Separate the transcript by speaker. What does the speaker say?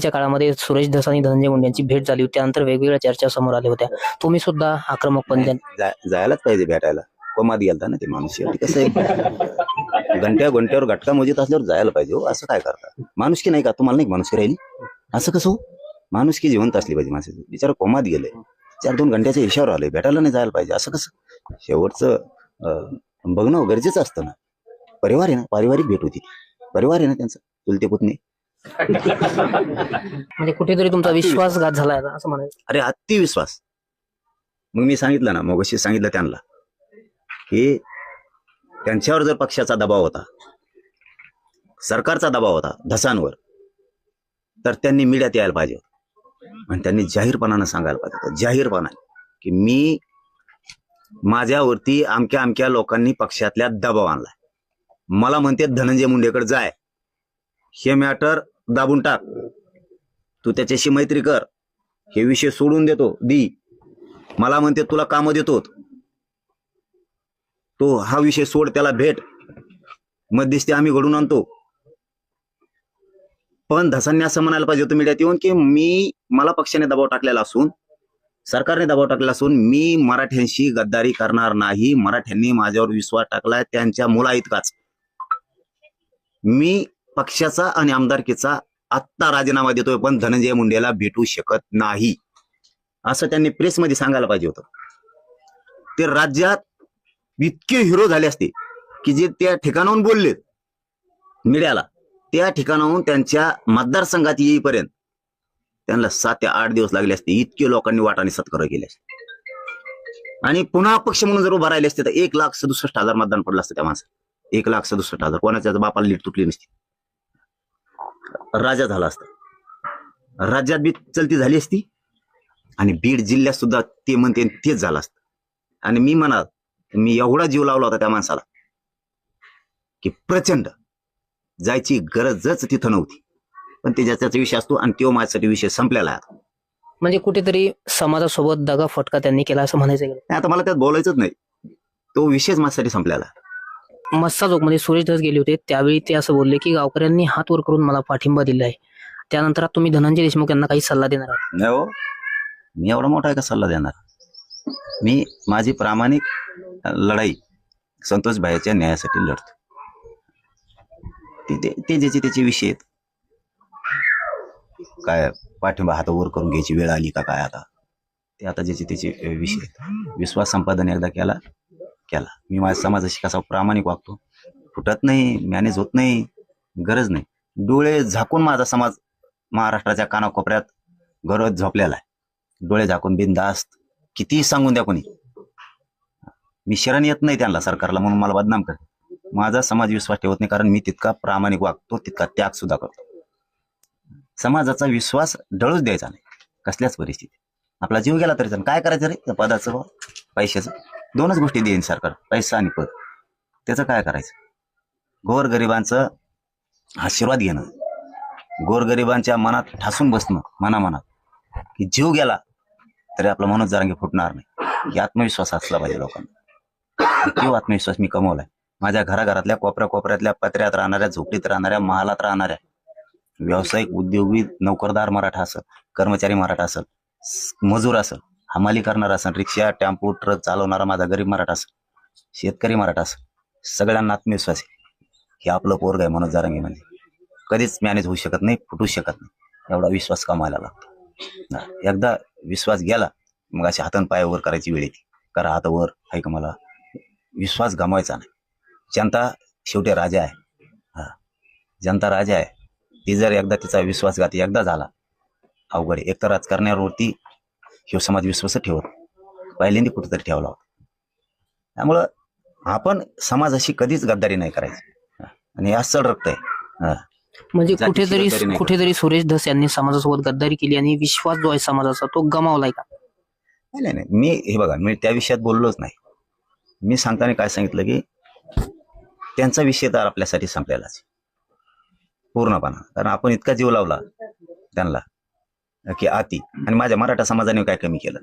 Speaker 1: च्या काळामध्ये सुरेश धस आणि धनंजय मुंडे यांची भेट झाली होती. त्यानंतर वेगवेगळ्या चर्चा समोर आल्या होत्या. तुम्ही सुद्धा आक्रमकपणे त्यां-
Speaker 2: जा- जायलाच पाहिजे भेटायला. कोमात गेलता ना ते माणूस शेवटी. कसं आहे? घंट्या घंट्यावर घटका मोजित असल्यावर जायला पाहिजे हो. असं काय करता? माणुसकी नाही का? तुम्हाला नाही का माणुसकी राहिली? असं कसं हो? माणुसकी जिवंत असली पाहिजे माणसाची बिचारा कोमात गेले. चार दोन घंट्याच्या हिशावर आले. भेटायला नाही जायला पाहिजे. असं कसं? शेवटचं अं, बघणं गरजेचं असतं ना. परिवार आहे ना? पारिवारिक भेट होती. परिवार आहे ना त्यांचा? चुलते पुतणे?
Speaker 1: म्हणजे कुठेतरी तुमचा विश्वासघात झाला आहे असं म्हणायचं.
Speaker 2: अरे अति विश्वास मग मी सांगितलं ना मग सांगितलं त्यांना. की त्यांच्यावर जर पक्षाचा दबाव होता सरकारचा दबाव होता धसांवर तर त्यांनी मीडियात यायला पाहिजे. आणि त्यांनी जाहीरपणानं सांगायला पाहिजे होतं. जाहीरपणाने की मी माझ्यावरती अमक्या अमक्या लोकांनी पक्षातल्या दबाव आणलाय. मला म्हणते धनंजय मुंडेकडे जाय. हे मॅटर दाबून टाक. तू त्याच्याशी मैत्री कर. हे विषय सोडून देतो. दी. मला म्हणते तुला कामं देतो तो हा विषय सोड त्याला भेट. मध्यस्थी आम्ही घडून आणतो. पण धसांनी असं म्हणायला पाहिजे होतं मीडियात येऊन की मी मला पक्षाने दबाव टाकलेला असून सरकारने दबाव टाकला असून मी मराठ्यांशी गद्दारी करणार नाही. मराठ्यांनी माझ्यावर विश्वास टाकलाय त्यांच्या मुला इतकाच मी पक्षाचा आणि आमदारकीचा आत्ता राजीनामा देतोय पण धनंजय मुंडेला भेटू शकत नाही. असं त्यांनी प्रेसमध्ये सांगायला पाहिजे होतं. ते राज्यात इतके हिरो झाले असते की जे त्या ठिकाणाहून बोलले मीडियाला त्या ठिकाणाहून त्यांच्या मतदारसंघात येईपर्यंत त्यांना सात ते आठ दिवस लागले असते इतके लोकांनी वाटाने सत्कार केले असते. आणि पुन्हा पक्ष म्हणून जर उभा राहिले असते तर एक लाख सदुसष्ट हजार मतदान पडलं असतं त्या माणसं एक लाख सदुसष्ट हजार. कोणाच्या बापाला लीट तुटली नसती. राजा झाला असता. राज्यात बी चलती झाली असती आणि बीड जिल्ह्यात सुद्धा ते म्हणते तेच झालं असतं. आणि मी म्हणाल मी एवढा जीव लावला होता त्या माणसाला की प्रचंड जायची गरजच तिथं नव्हती. पण ते ज्याचा विषय असतो आणि तो माझ्यासाठी विषय संपलेला आहे.
Speaker 1: म्हणजे कुठेतरी समाजासोबत दगा फटका त्यांनी केला असं म्हणायचं
Speaker 2: आता मला त्यात बोलायचंच नाही. तो विषयच माझ्यासाठी संपलेला.
Speaker 1: मस्सा चौकमध्ये सुरेश धस गेले होते. त्यावेळी ते असं बोलले की गावकऱ्यांनी हात वर करून मला पाठिंबा दिला आहे. त्यानंतर आता तुम्ही धनंजय देशमुख यांना काही सल्ला देणार आहात?
Speaker 2: नाही हो. मी एवढा मोठा आहे का सल्ला देणार? मी माझी प्रामाणिक लढाई संतोष भाईच्या न्यायासाठी लढतो. ते- ते ते ज्याचे त्याचे विषय आहेत. काय पाठिंबा हात वर करून घ्यायची वेळ आली का काय आता? ते आता ज्याचे त्याचे अ, विषय आहेत. विश्वास संपादन एकदा केला. केला. मी माझ्या समाजाशी कसा प्रामाणिक वागतो? फुटत नाही मॅनेज होत नाही गरज नाही. डोळे झाकून माझा समाज महाराष्ट्राच्या कानाकोपऱ्यात गरज झोपलेला आहे. डोळे झाकून बिनधास्त कितीही सांगून द्या कोणी. मी शरण येत नाही त्यांना सरकारला म्हणून मला बदनाम कर. माझा समाज विश्वास ठेवत नाही कारण मी तितका प्रामाणिक वागतो तितका त्याग सुद्धा करतो. समाजाचा विश्वास डळूच द्यायचा नाही. कसल्याच परिस्थितीत. आपला जीव गेला तरी काय करायचं रे? त्या पदाचं पैशाचं? दोनच गोष्टी देईन सरकार पैसा आणि पद. त्याचं काय करायचं? गोरगरिबांचं आशीर्वाद घेणं. गोरगरिबांच्या मनात ठासून बसणं मनामनात. की जीव गेला तरी आपला मनोज जरांगे फुटणार नाही. ही आत्मविश्वास असला पाहिजे लोकांना. तो आत्मविश्वास मी कमवलाय. माझ्या घराघरातल्या कोपऱ्या कोपऱ्यातल्या पत्र्यात राहणाऱ्या झोपडीत राहणाऱ्या महालात राहणाऱ्या. व्यावसायिक उद्योगी नोकरदार मराठा असेल कर्मचारी मराठा असेल मजूर असेल हमाली करणारा असेल रिक्षा टेम्पो ट्रक चालवणारा माझा गरीब मराठा असेल शेतकरी मराठा असेल सगळ्यांना आत्मविश्वास आहे. हे आपलं पोरग आहे मनोज जारंगे म्हणजे कधीच मॅनेज होऊ शकत नाही फुटू शकत नाही. एवढा विश्वास कमायला लागतो. एकदा विश्वास गेला मग अशी हातन पायावर करायची वेळ येते. करा हातावर ऐक आहे का मला. विश्वास गमावायचा नाही. जनता शेवटी राजा आहे. हा जनता राजा आहे. ती जर एकदा तिचा विश्वासघात एकदा झाला अवघड आहे. एकतर राजकारण्यावरती ह्यो समाज विश्वास ठेवत पहिल्यांदा कुठेतरी ठेवला होता त्यामुळं आपण समाजाशी कधीच गद्दारी नाही करायची. आणि हे अस्सल रक्त आहे. हा.
Speaker 1: म्हणजे
Speaker 2: जातीची
Speaker 1: कुठेतरी
Speaker 2: गद्दारी नाही
Speaker 1: कुठेतरी सुरेश धस यांनी समाजासोबत गद्दारी केली आणि विश्वास जो आहे समाजाचा तो गमावलाय का?
Speaker 2: नाही नाही नाही. मी हे बघा मी त्या विषयात बोललोच नाही. मी सांगताना काय सांगितलं की त्यांचा विषय तर आपल्यासाठी संपलेलाच. पूर्णपणा. कारण आपण इतका जीव लावला त्यांना. की आती आणि माझ्या मराठा समाजाने काय कमी केलं?